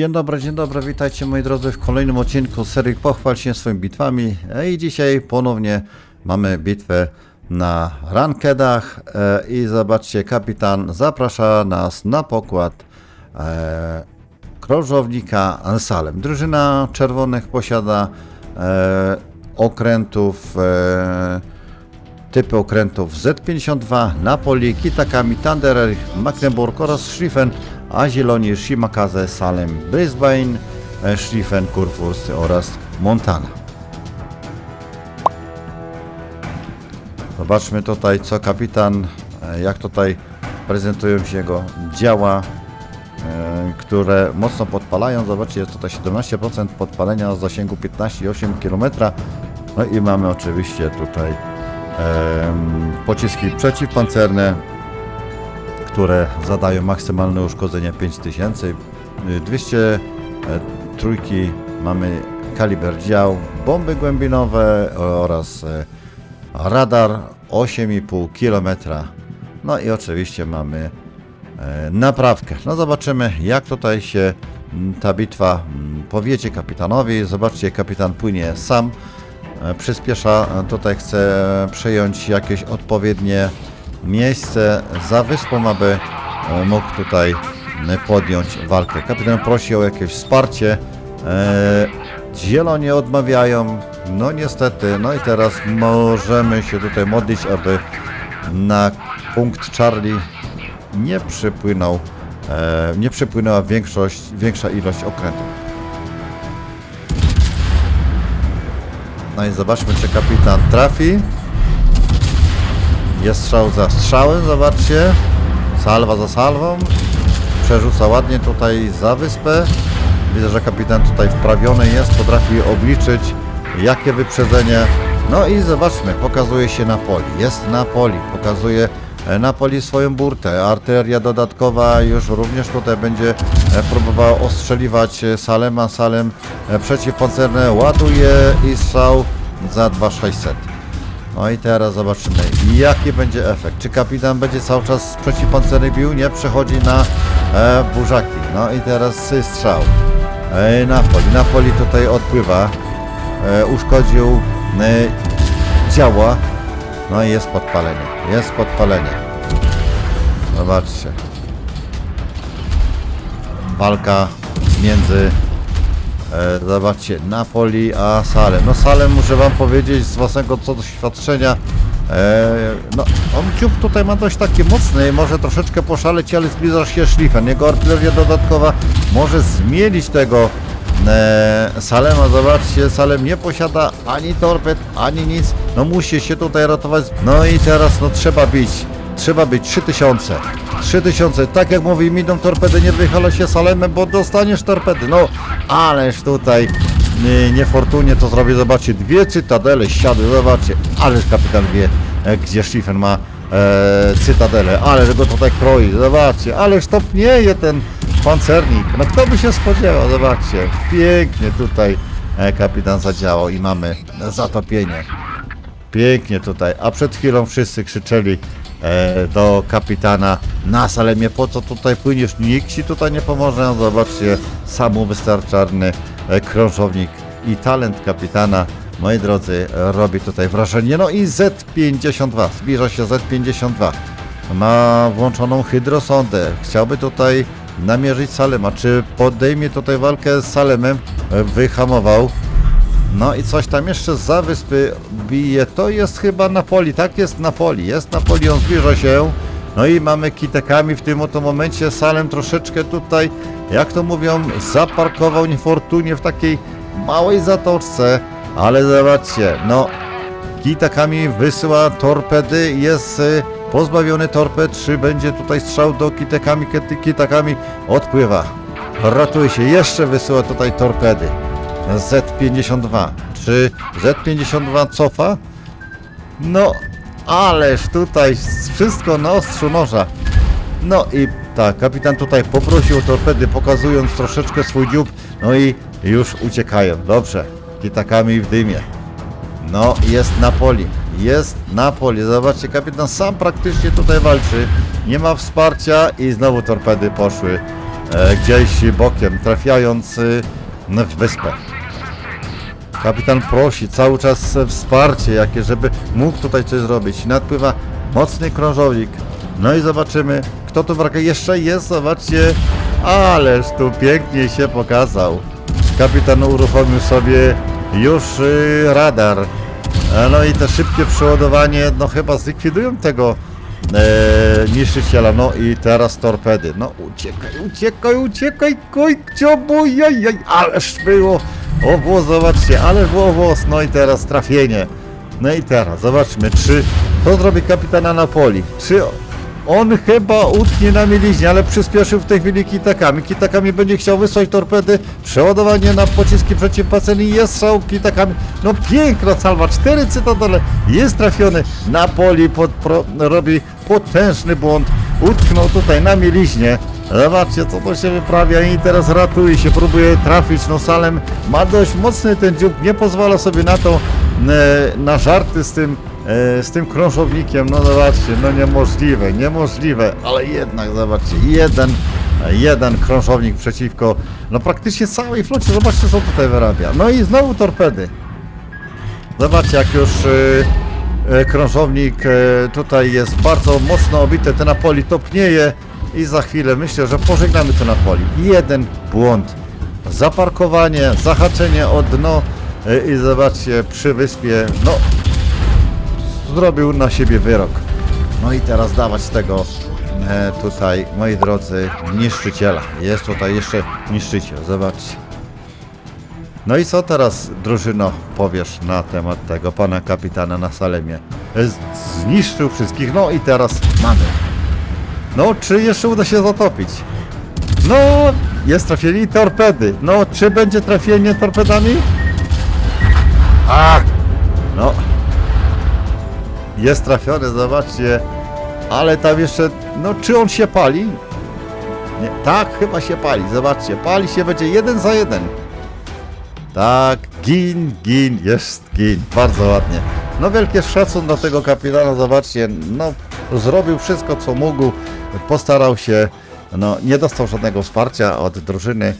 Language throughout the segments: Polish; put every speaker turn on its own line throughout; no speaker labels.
Dzień dobry, dzień dobry, witajcie moi drodzy w kolejnym odcinku serii Pochwal się swoimi bitwami. E, I dzisiaj ponownie mamy bitwę na rankedach e, i zobaczcie, kapitan zaprasza nas na pokład e, krążownika Ansalem. Drużyna czerwonych posiada okrętów typy okrętów Z52, Napoli, Kitakami, Thunderer, Magdeburg oraz Schlieffen, a zieloni Shimakaze, Salem, Brisbane, e, Schlieffen, Kurfürst oraz Montana. Zobaczmy tutaj, co kapitan, e, jak tutaj prezentują się jego działa, e, które mocno podpalają. Zobaczcie, jest tutaj 17% podpalenia o zasięgu 15,8 km. No i mamy oczywiście tutaj pociski przeciwpancerne, które zadają maksymalne uszkodzenie 5000. Y, 200 e, trójki mamy kaliber dział, bomby głębinowe oraz e, radar 8,5 km. No i oczywiście mamy e, naprawkę. No zobaczymy jak tutaj się ta bitwa powiedzie kapitanowi. Zobaczcie, kapitan płynie sam. E, Przyspiesza, e, tutaj chce przejąć jakieś odpowiednie miejsce za wyspą, aby e, mógł tutaj podjąć walkę. Kapitan prosi o jakieś wsparcie. Zieloni odmawiają. No niestety, no i teraz możemy się tutaj modlić, aby na punkt Charlie nie przypłynął, nie przypłynęła większość, większa ilość okrętów. No i zobaczmy, czy kapitan trafi. Jest strzał za strzałem, zobaczcie. Salwa za salwą. Przerzuca ładnie tutaj za wyspę. Widzę, że kapitan tutaj wprawiony jest, potrafi obliczyć jakie wyprzedzenie. No i zobaczmy, pokazuje się na poli. Jest na poli, pokazuje e, na poli swoją burtę. Artyleria dodatkowa już również tutaj będzie e, próbowała ostrzeliwać Salema. Salem e, przeciwpancerne ładuje i strzał za 2600. No i teraz zobaczymy, jaki będzie efekt. Czy kapitan będzie cały czas przeciwpancerny bił? Nie, przechodzi na e, burzaki. No i teraz strzał. E, Napoli. Napoli tutaj odpływa. E, uszkodził e, działa. No i jest podpalenie. Jest podpalenie. Zobaczcie. Walka między E, zobaczcie, Napoli a Salem. No Salem muszę wam powiedzieć z własnego co doświadczenia. E, no, on ciup tutaj ma dość taki mocny, może troszeczkę poszaleć, ale zbliża się Schlieffen. Jego artyleria dodatkowa może zmienić tego e, Salema. Zobaczcie, Salem nie posiada ani torped, ani nic. No musi się tutaj ratować. No i teraz no trzeba bić. Trzeba być 3000. 3000, tak jak mówi, mi idą torpedy, nie wychala się Salemem, bo dostaniesz torpedy. No, ależ tutaj nie, niefortunnie to zrobię. Zobaczcie, dwie cytadele siadły, zobaczcie, ależ kapitan wie, e, gdzie Schliffen ma e, cytadelę, ależ go tutaj kroi, zobaczcie, ależ topnieje ten pancernik. No kto by się spodziewał, zobaczcie, pięknie tutaj e, kapitan zadziałał i mamy zatopienie. Pięknie tutaj, a przed chwilą wszyscy krzyczeli e, do kapitana na Salemie, po co tutaj płyniesz, nikt ci tutaj nie pomoże, no, zobaczcie, samowystarczalny e, krążownik i talent kapitana, moi drodzy, robi tutaj wrażenie, no i Z52, zbliża się Z52, ma włączoną hydrosondę, chciałby tutaj namierzyć Salema, czy podejmie tutaj walkę z Salemem, wyhamował, no i coś tam jeszcze za wyspy bije. To jest chyba Napoli, tak jest Napoli. Jest Napoli, on zbliża się. No i mamy kitekami w tym oto momencie. Salem troszeczkę tutaj, jak to mówią, zaparkował niefortunnie w takiej małej zatoczce. Ale zobaczcie, no kitekami wysyła torpedy, jest y, pozbawiony torped. Czy będzie tutaj strzał do kitekami, kiedy kitekami odpływa. Ratuje się, jeszcze wysyła tutaj torpedy. Z52. Czy Z52 cofa? No, ależ tutaj wszystko na ostrzu noża. No i tak, kapitan tutaj poprosił o torpedy, pokazując troszeczkę swój dziób. No i już uciekają. Dobrze, kitakami w dymie. No, jest Napoli. Jest Napoli. Zobaczcie, kapitan sam praktycznie tutaj walczy. Nie ma wsparcia i znowu torpedy poszły e, gdzieś bokiem, trafiając e, w wyspę. Kapitan prosi cały czas wsparcie jakie, żeby mógł tutaj coś zrobić. Nadpływa mocny krążownik. No i zobaczymy, kto tu wraga jeszcze jest. Zobaczcie, ależ tu pięknie się pokazał. Kapitan uruchomił sobie już y, radar. No i te szybkie przeładowanie, no chyba zlikwidują tego e, niszczyciela. No i teraz torpedy. No uciekaj, uciekaj, uciekaj, koj, ciobu, jaj, jaj, ależ było. O włos, zobaczcie, ale było włos. No i teraz trafienie. No i teraz, zobaczmy, czy to zrobi kapitana Napoli. Czy on chyba utknie na mieliźnie, ale przyspieszył w tej chwili kitakami. Kitakami będzie chciał wysłać torpedy, przeładowanie na pociski przeciwpaceni, jest strzał kitakami. No piękna salwa, cztery cytadele, jest trafiony. Napoli pod, pro, robi potężny błąd, utknął tutaj na mieliźnie. Zobaczcie, co to się wyprawia i teraz ratuje się, próbuje trafić. No Salem ma dość mocny ten dziób, nie pozwala sobie na to, e, na żarty z tym, z tym krążownikiem. No zobaczcie, no niemożliwe, niemożliwe, ale jednak zobaczcie, jeden, jeden krążownik przeciwko, no praktycznie całej flocie. Zobaczcie, co tutaj wyrabia. No i znowu torpedy. Zobaczcie, jak już e, e, krążownik e, tutaj jest bardzo mocno obity, ten Napoli topnieje i za chwilę myślę, że pożegnamy to Napoli. Jeden błąd. Zaparkowanie, zahaczenie o dno e, i zobaczcie, przy wyspie, no, zrobił na siebie wyrok. No i teraz dawać tego e, tutaj, moi drodzy, niszczyciela. Jest tutaj jeszcze niszczyciel, zobaczcie. No i co teraz, drużyno, powiesz na temat tego pana kapitana na Salemie? Z- Zniszczył wszystkich, no i teraz mamy. No, czy jeszcze uda się zatopić? No, jest trafienie torpedy. No, czy będzie trafienie torpedami? A! No. Jest trafiony, zobaczcie. Ale tam jeszcze, no czy on się pali? Nie, tak, chyba się pali, zobaczcie. Pali się, będzie jeden za jeden. Tak, gin, gin, jest gin. Bardzo ładnie. No wielki szacun dla tego kapitana, zobaczcie, no zrobił wszystko co mógł, postarał się, no nie dostał żadnego wsparcia od drużyny,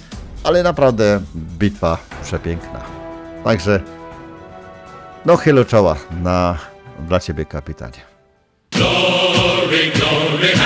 ale naprawdę bitwa przepiękna. Także, no chylę czoła na, dla Ciebie kapitanie.
Glory, glory,